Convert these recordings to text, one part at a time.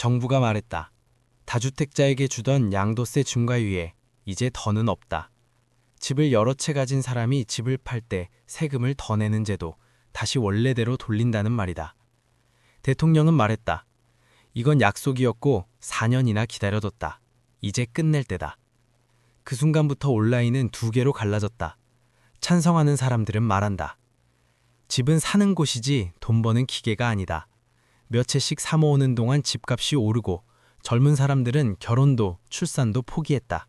정부가 말했다. 다주택자에게 주던 양도세 중과유예 이제 더는 없다. 집을 여러 채 가진 사람이 집을 팔 때 세금을 더 내는 제도 다시 원래대로 돌린다는 말이다. 대통령은 말했다. 이건 약속이었고 4년이나 기다려뒀다. 이제 끝낼 때다. 그 순간부터 온라인은 두 개로 갈라졌다. 찬성하는 사람들은 말한다. 집은 사는 곳이지 돈 버는 기계가 아니다. 몇 채씩 사 모으는 동안 집값이 오르고 젊은 사람들은 결혼도 출산도 포기했다.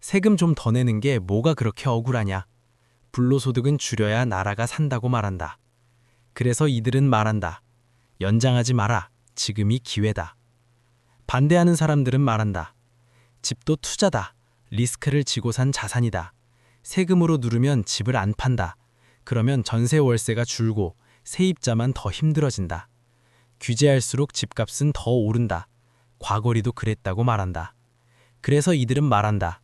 세금 좀 더 내는 게 뭐가 그렇게 억울하냐. 불로소득은 줄여야 나라가 산다고 말한다. 그래서 이들은 말한다. 연장하지 마라. 지금이 기회다. 반대하는 사람들은 말한다. 집도 투자다. 리스크를 지고 산 자산이다. 세금으로 누르면 집을 안 판다. 그러면 전세 월세가 줄고 세입자만 더 힘들어진다. 규제할수록 집값은 더 오른다. 과거리도 그랬다고 말한다. 그래서 이들은 말한다.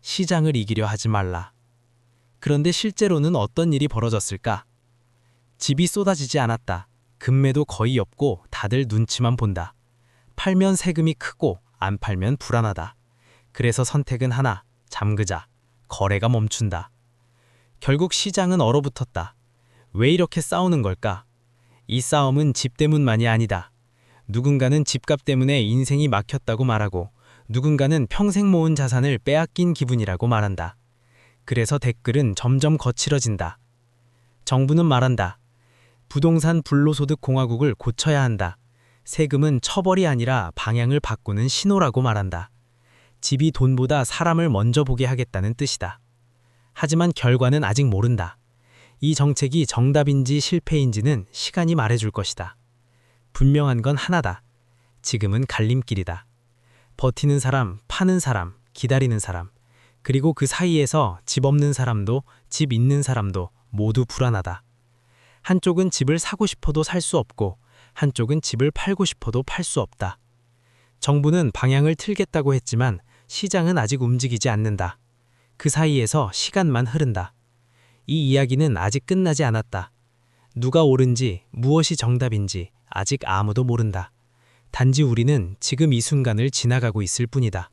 시장을 이기려 하지 말라. 그런데 실제로는 어떤 일이 벌어졌을까? 집이 쏟아지지 않았다. 금매도 거의 없고 다들 눈치만 본다. 팔면 세금이 크고 안 팔면 불안하다. 그래서 선택은 하나, 잠그자. 거래가 멈춘다. 결국 시장은 얼어붙었다. 왜 이렇게 싸우는 걸까? 이 싸움은 집 때문만이 아니다. 누군가는 집값 때문에 인생이 막혔다고 말하고 누군가는 평생 모은 자산을 빼앗긴 기분이라고 말한다. 그래서 댓글은 점점 거칠어진다. 정부는 말한다. 부동산 불로소득 공화국을 고쳐야 한다. 세금은 처벌이 아니라 방향을 바꾸는 신호라고 말한다. 집이 돈보다 사람을 먼저 보게 하겠다는 뜻이다. 하지만 결과는 아직 모른다. 이 정책이 정답인지 실패인지는 시간이 말해줄 것이다. 분명한 건 하나다. 지금은 갈림길이다. 버티는 사람, 파는 사람, 기다리는 사람, 그리고 그 사이에서 집 없는 사람도 집 있는 사람도 모두 불안하다. 한쪽은 집을 사고 싶어도 살 수 없고 한쪽은 집을 팔고 싶어도 팔 수 없다. 정부는 방향을 틀겠다고 했지만 시장은 아직 움직이지 않는다. 그 사이에서 시간만 흐른다. 이 이야기는 아직 끝나지 않았다. 누가 옳은지 무엇이 정답인지 아직 아무도 모른다. 단지 우리는 지금 이 순간을 지나가고 있을 뿐이다.